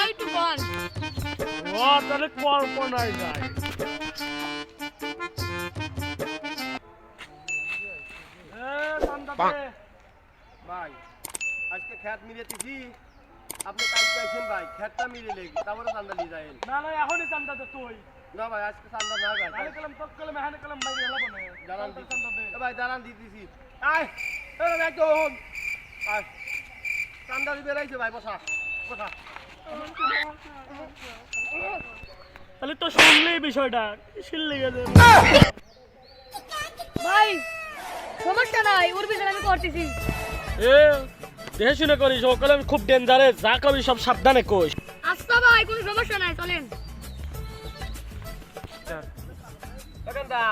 হয় টু কন ও তাহলে কল্পনায় যায় এ, দে। ভাই আজকে খ্যাত মিলেতেছি আপনি কালকে আইছেন ভাই খ্যাতটা মিলে লেগে তারপরে চান্দা নিয়ে যাবেন না না এখনই চান্দা দে তুই। না ভাই আজকে চান্দা না আরে ভাই কলম তোর কলম এখানে কলম বাইরে হেলাবো না দিছি চান্দা দে এ ভাই জানান দিতেছি। আয় এ ভাই তো হন। আয়। চান্দা দিবে রাইছে ভাই বসা বসা। তাহলে তো শুনলেই বিষয়টা শিল্লে গেছে ভাই সমস্যা নাই ওর পিছনে আমি করতেছি। এ দেখে শুনে করিস ও কলম খুব ডেঞ্জারেস যা কবি সব সাবধানে কোষ আচ্ছা ভাই কোনো সমস্যা নাই চলেন। দা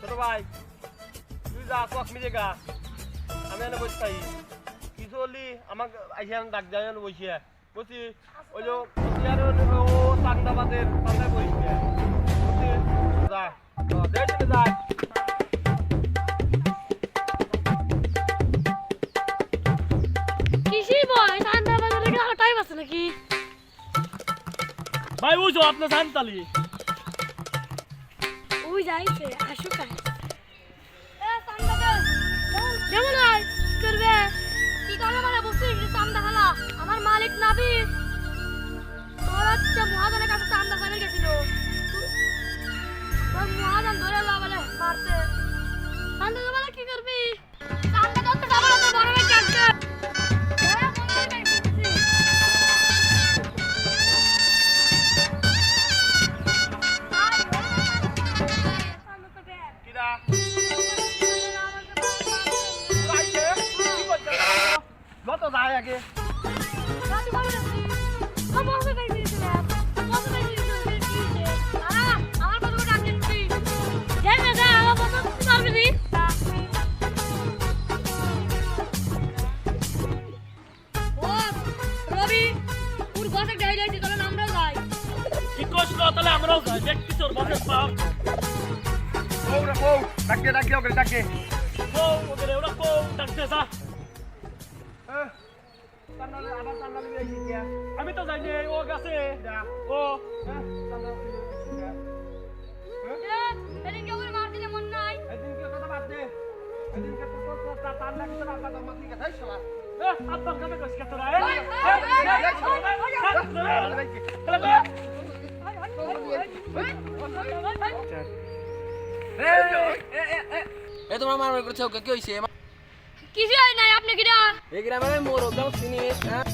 ছোট ভাই তুই যা কক মিলে গা। আমি এনে বসে কিছু হলি আমাকে আইসে ডাক যায় বসিয়া। বসি ওই যে বসিয়ার ও চান্দাবাদের চান্দায় যা দেড় যায় নাকি? ভাই বুঝো আপনার জানতালি ওই যাইছে আসুক আয় যেমন আয় করবে? কি করবে মানে বুঝছিস চান্দা খেলা আমার মালিক নাবি তোর হচ্ছে মহাজনের কাছে চান্দা খাবে গেছিল। তোর মহাজন ধরে বলে মারতে। দেবে কি করবি? যত যায় আগে? তাহলে আমরাও যাই। দেখছি তোর বাসের পাপ বউ রে বউ ডাকে ডাকে ওকে ডাকে ও ওদের ওরা কো ডাকতে যা। আমি তো জানি ও গেছে ও হ্যাঁ চান্দা নিয়ে আইছি কিয়া এদিনকে কথা বাদ দে এদিনকে তো তো তো তার লাগি তো আব্বা দমা ঠিক আছে শালা আব্বার কাছে কইছ তোরা এ এ তোমার মারামারি করছে কি হইছে কিছু হয় নাই আপনি কিরা এই গ্রামে মোর ওটাও চিনিস হ্যাঁ।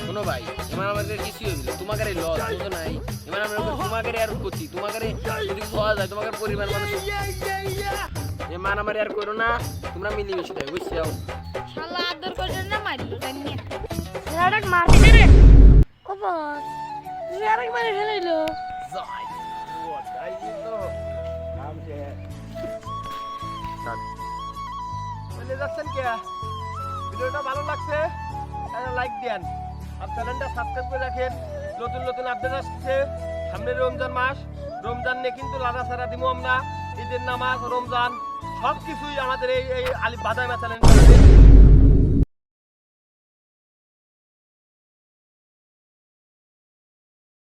শোনো ভাই এবার আমাদের কিছু হইল তোমাকে লস তো নাই? এবার আমরা তোমাকে আর করছি তোমাকে যদি হওয়া যায় তোমাকে পরিবার মানুষ এ মারামারি আর করো না তোমরা মিলিমিশে থাকো বুঝছ? শালা আদর করছেন না মারলো জানি সেরাটাক মারতে রে ও বস সেরাটাক মারে ফেলাইলো। যাই। চলে যাচ্ছেন কে? ভিডিওটা ভালো লাগছে লাইক দেন আর চ্যানেলটা সাবস্ক্রাইব করে রাখেন। নতুন নতুন আপডেট আসছে। সামনে রমজান মাস। রমজান নিয়ে কিন্তু লাদা সারা দিব আমরা। ঈদের নামাজ, রমজান সব কিছুই আমাদের এই এই আলি বাদামা চ্যানেল